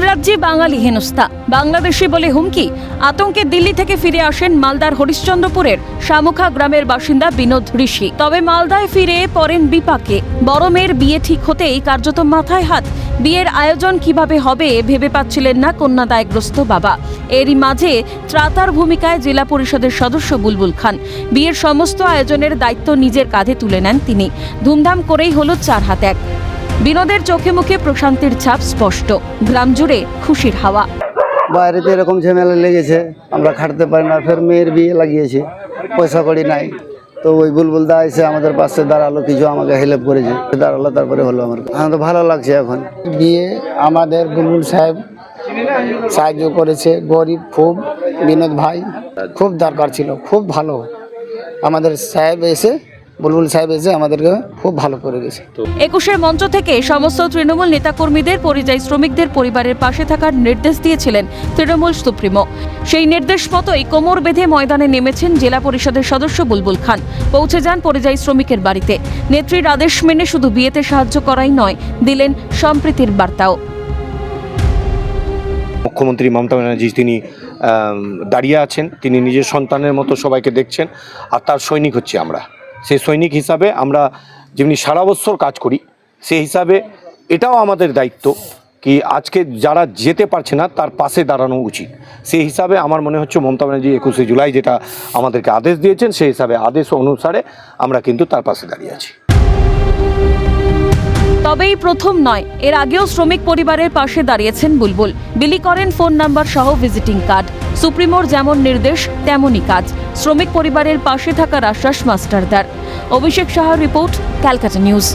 রাজ্যে বাঙালি হেনস্থা। বাংলাদেশি বলে হুমকি। আতঙ্কে দিল্লি থেকে ফিরে আসেন মালদার হরিশ্চন্দ্রপুরের শামুখা গ্রামের বাসিন্দা বিনোদ ঋষি। তবে মালদায় ফিরে পড়েন বিপাকে। বড় মেয়ের বিয়ে ঠিক হতেই কার্যত মাথায় হাত। বিয়ের আয়োজন কীভাবে হবে ভেবে পাচ্ছিলেন না কন্যাদায়গ্রস্ত বাবা। এরই মাঝে ত্রাতার ভূমিকায় জেলা পরিষদের সদস্য বুলবুল খান। বিয়ের সমস্ত আয়োজনের দায়িত্ব নিজের কাঁধে তুলে নেন তিনি। ধুমধাম করেই হলো চার হাত এক। বিনোদের চোখে মুখে প্রশান্তির ছাপ স্পষ্ট। গ্রাম জুড়ে খুশির হাওয়া। বাইরেতে এরকম ঝামেলা লেগেছে আমরা খাটতে পারি না ফের মেয়ের বিয়ে লাগিয়েছি পয়সা কড়ি নাই। তো ওই বুলবুল দা এসে আমাদের পাশে দাঁড়াল কিছু আমাকে হেল্প করেছে। দাঁড়াল তারপরে হলো আমার। আমার তো ভালো লাগছে এখন। বিয়ে আমাদের বুলবুল সাহেব সাহায্য করেছে গরিব খুব বিনোদ ভাই খুব দরকার ছিল খুব ভালো। আমাদের সাহেব এসে বুলবুল সাহেব এসে আমাদেরকে খুব ভালো করে গেছে। একুশের মঞ্চ থেকে সমস্ত তৃণমূল নেতাকর্মীদের পরিযায়ী শ্রমিকদের পরিবারের পাশে থাকার নির্দেশ দিয়েছিলেন তৃণমূল সুপ্রিমো। সেই নির্দেশ মতোই কোমর বেঁধে ময়দানে নেমেছেন জেলা পরিষদের সদস্য বুলবুল খান। পৌঁছে যান পরিযায়ী শ্রমিকের বাড়িতে। নেত্রীর আদেশ মেনে শুধু বিয়েতে সাহায্য করাই নয় দিলেন সম্প্রীতির বার্তাও। মুখ্যমন্ত্রী মমতা ব্যানার্জি তিনি দাঁড়িয়ে আছেন তিনি নিজের সন্তানের মতো সবাইকে দেখছেন আর তার সৈনিক হচ্ছে আমরা। সেই সৈনিক হিসাবে আমরা যেমনি সারা বছর কাজ করি, সেই হিসাবে এটাও আমাদের দায়িত্ব কি আজকে যারা যেতে পারছে না তার পাশে দাঁড়ানো উচিত। সেই হিসাবে আমার মনে হচ্ছে মমতা ব্যানার্জি একুশে জুলাই যেটা আমাদেরকে আদেশ দিয়েছেন, সেই হিসাবে আদেশ অনুসারে আমরা কিন্তু তার পাশে দাঁড়িয়ে আছি। তবেই প্রথম নয়, এর আগেও শ্রমিক পরিবারের পাশে দাঁড়িয়েছেন বুলবুল। বিলি করেন ফোন নাম্বার সহ ভিজিটিং কার্ড। সুপ্রিমোর যেমন নির্দেশ, তেমনই কাজ। শ্রমিক পরিবারের পাশে থাকার আশ্বাস মাস্টারদার। অভিষেক সাহার রিপোর্ট, ক্যালকাটা নিউজ।